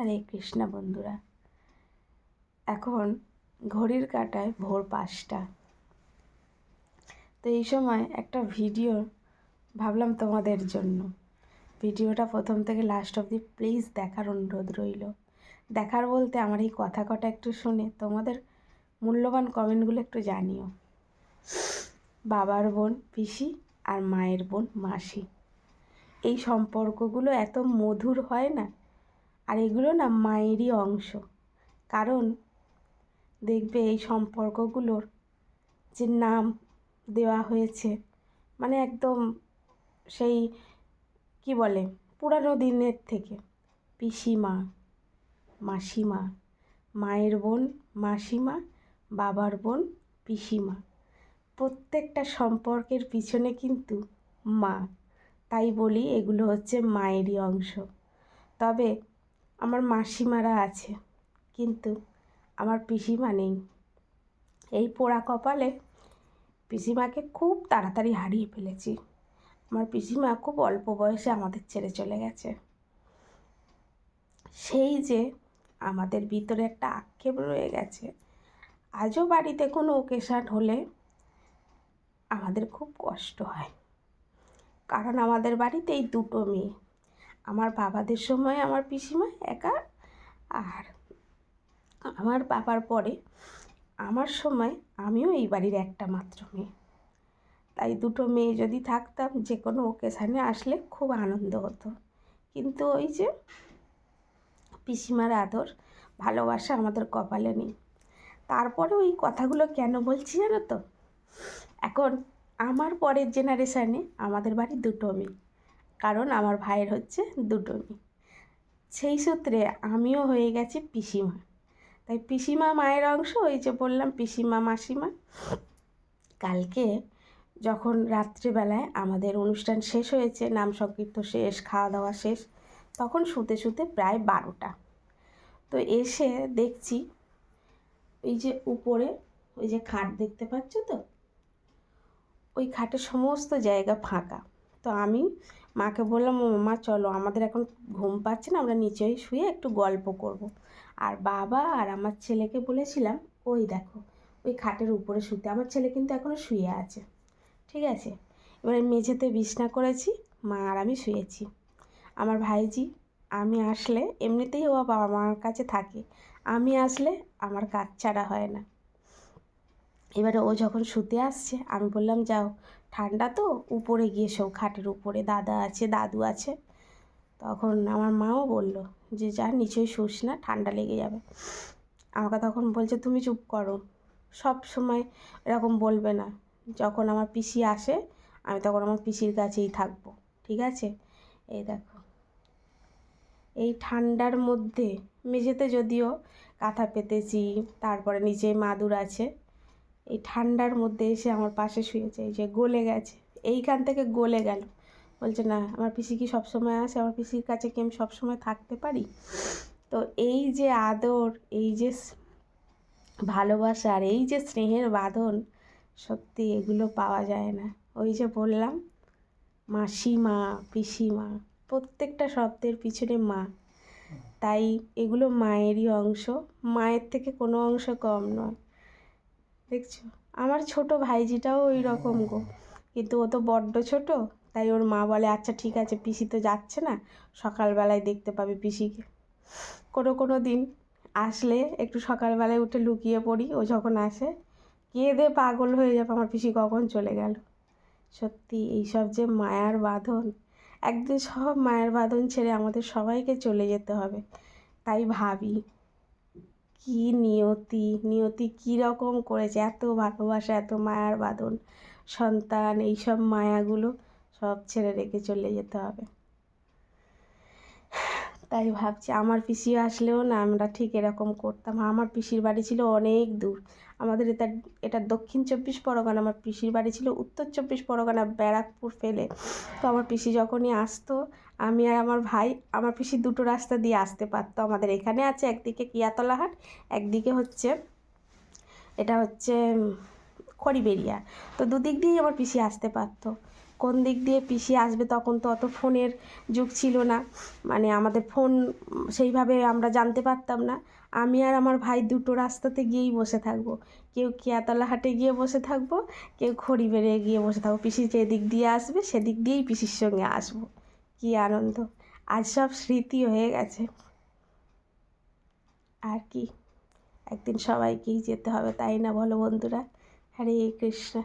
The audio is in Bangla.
হরে কৃষ্ণ বন্ধুরা। এখন ঘড়ির কাঁটায় ভোর পাঁচটা। তো এই সময় একটা ভিডিও ভাবলাম তোমাদের জন্য। ভিডিওটা প্রথম থেকে লাস্ট অবধি প্লিজ দেখার অনুরোধ রইল। দেখার বলতে আমার এই কথা কটা একটু শুনে তোমাদের মূল্যবান কমেন্টগুলো একটু জানিও। বাবার বোন পিসি আর মায়ের বোন মাসি। এই সম্পর্কগুলো এত মধুর হয় না? আর এগুলো না মায়েরই অংশ। কারণ দেখবে এই সম্পর্কগুলোর যে নাম দেওয়া হয়েছে মানে একদম সেই কি বলে, পুরানো দিনের থেকে। পিসিমা, মাসিমা, মায়ের বোন মাসিমা, বাবার বোন পিসিমা। প্রত্যেকটা সম্পর্কের পিছনে কিন্তু মা। তাই বলি এগুলো হচ্ছে মায়েরই অংশ। তবে আমার মাসিমারা আছে, কিন্তু আমার পিসিমা নেই। এই পোড়া কপালে পিসিমাকে খুব তাড়াতাড়ি হারিয়ে ফেলেছি। আমার পিসিমা খুব অল্প বয়সে আমাদের ছেড়ে চলে গেছে। সেই যে আমাদের ভিতরে একটা আক্ষেপ রয়ে গেছে, আজও বাড়িতে কোনো ওকেশান হলে আমাদের খুব কষ্ট হয়। কারণ আমাদের বাড়িতে এই দুটো মেয়ে আমার বাবাদের সময়, আমার পিসিমা একা আর আমার বাবার পরে আমার সময় আমিও এই বাড়ির একটা মাত্র মেয়ে। তাই দুটো মেয়ে যদি থাকতাম, যে কোনো ওকেশানে আসলে খুব আনন্দ হতো। কিন্তু ওই যে পিসিমার আদর, ভালোবাসা আমাদের কপালে নেই। তারপরে ওই কথাগুলো কেন বলছি জানো তো? এখন আমার পরের জেনারেশানে আমাদের বাড়ি দুটো মেয়ে। কারণ আমার ভাইয়ের হচ্ছে দুটো মেয়ে। সেই সূত্রে আমিও হয়ে গেছি পিসিমা। তাই পিসিমা মায়ের অংশ, ওই যে বললাম পিসিমা মাসিমা। কালকে যখন রাত্রিবেলায় আমাদের অনুষ্ঠান শেষ হয়েছে, নাম সংকীর্ত শেষ, খাওয়া দাওয়া শেষ, তখন শুতে শুতে প্রায় বারোটা। তো এসে দেখছি ওই যে উপরে ওই যে খাট দেখতে পাচ্ছ তো? ওই খাটের সমস্ত জায়গা ফাঁকা। তো আমি মাকে বললাম ও মা, চলো, আমাদের এখন ঘুম পাচ্ছে না, আমরা নিচেই শুয়ে একটু গল্প করব। আর বাবা আর আমার ছেলেকে বলেছিলাম, ওই দেখো, ওই খাটের উপরে শুতে। আমার ছেলে কিন্তু এখনও শুয়ে আছে, ঠিক আছে? এবারে মেঝেতে বিছনা করেছি, মা আর আমি শুয়েছি। আমার ভাইজি, আমি আসলে এমনিতেই ও বাবা মার কাছে থাকে, আমি আসলে আমার কাজ ছাড়া হয় না। এবারে ও যখন শুতে আসছে, আমি বললাম, যাও ঠান্ডা তো, উপরে গিয়ে সব খাটের উপরে দাদা আছে, দাদু আছে। তখন আমার মাও বলল যে, যা, নিচেই শুস না, ঠান্ডা লেগে যাবে। আমাকে তখন বলছে, তুমি চুপ করো। সব সময় এরকম বলবে না। যখন আমার পিসি আসে, আমি তখন আমার পিসির কাছেই থাকব। ঠিক আছে? এই দেখো। এই ঠান্ডার মধ্যে মেঝেতে যদিও কাঁথা পেতেছি, তারপরে নিচে মাদুর আছে এই ঠান্ডার মধ্যে এসে আমার পাশে শুয়েছে, এই যে গলে গেছে। এইখান থেকে গলে গেল। বলছে, না, আমার পিসি কি সবসময় আসে? আমার পিসির কাছে কি আমি সবসময় থাকতে পারি? তো এই যে আদর, এই যে ভালোবাসা আর এই যে স্নেহের বাঁধন, সত্যি এগুলো পাওয়া যায় না। ওই যে বললাম, মাসিমা, পিসিমা, প্রত্যেকটা শব্দের পিছনে মা। তাই এগুলো মায়েরই অংশ। মায়ের থেকে কোনো অংশ কম নয়। দেখছ। আমার ছোট ভাইজিটাও ওই রকম গো। কিন্তু ও তো বড্ড ছোট, তাই ওর মা বলে আচ্ছা ঠিক আছে, পিসি তো যাচ্ছে না, সকালবেলায় দেখতে পাবে পিসিকে। কোনো কোনো দিন আসলে একটু সকালবেলায় উঠে লুকিয়ে পড়ি, ও যখন আসে কেঁদে পাগল হয়ে যাবে, আমার পিসি কখন চলে গেল? সত্যি, এইসব যে মায়ার বাঁধন, একদিন সব মায়ের বাঁধন ছেড়ে আমাদের সবাইকে চলে যেতে হবে, তাই ভাবি। কী নিয়তি নিয়তি কীরকম করেছে? এত ভালোবাসা, এত মায়ার বাঁধন সন্তান, এইসব মায়াগুলো সব ছেড়ে রেখে চলে যেতে হবে। তাই ভাবছি আমার পিসি আসলেও না আমরা ঠিক এরকম করতাম। আমার পিসির বাড়ি ছিল অনেক দূর। আমাদের এটা এটা দক্ষিণ চব্বিশ পরগনা, আমার পিসির বাড়ি ছিল উত্তর চব্বিশ পরগনা, ব্যারাকপুর ফেলে। তো আমার পিসি যখনই আসতো, আমি আর আমার ভাই, আমার পিসি দুটো রাস্তা দিয়ে আসতে পারতো। আমাদের এখানে আছে একদিকে কিয়াতলাহাট একদিকে হচ্ছে, এটা হচ্ছে খড়িবেরিয়া তো দুদিক দিয়েই আমার পিসি আসতে পারতো। কোন দিক দিয়ে পিসি আসবে তখন তো অত ফোনের যুগ ছিল না। মানে আমাদের ফোন সেইভাবে আমরা জানতে পারতাম না। আমি আর আমার ভাই দুটো রাস্তাতে গিয়েই বসে থাকব। কেউ কেয়াতলা হাটে গিয়ে বসে থাকব, কেউ খড়ি বেড়ে গিয়ে বসে থাকব। পিসি যেদিক দিয়ে আসবে, সেদিক দিয়েই পিসির সঙ্গে আসব। কী আনন্দ। আজ সব স্মৃতি হয়ে গেছে। আর কি? একদিন সবাইকেই যেতে হবে, তাই না বলো বন্ধুরা? হরে কৃষ্ণ।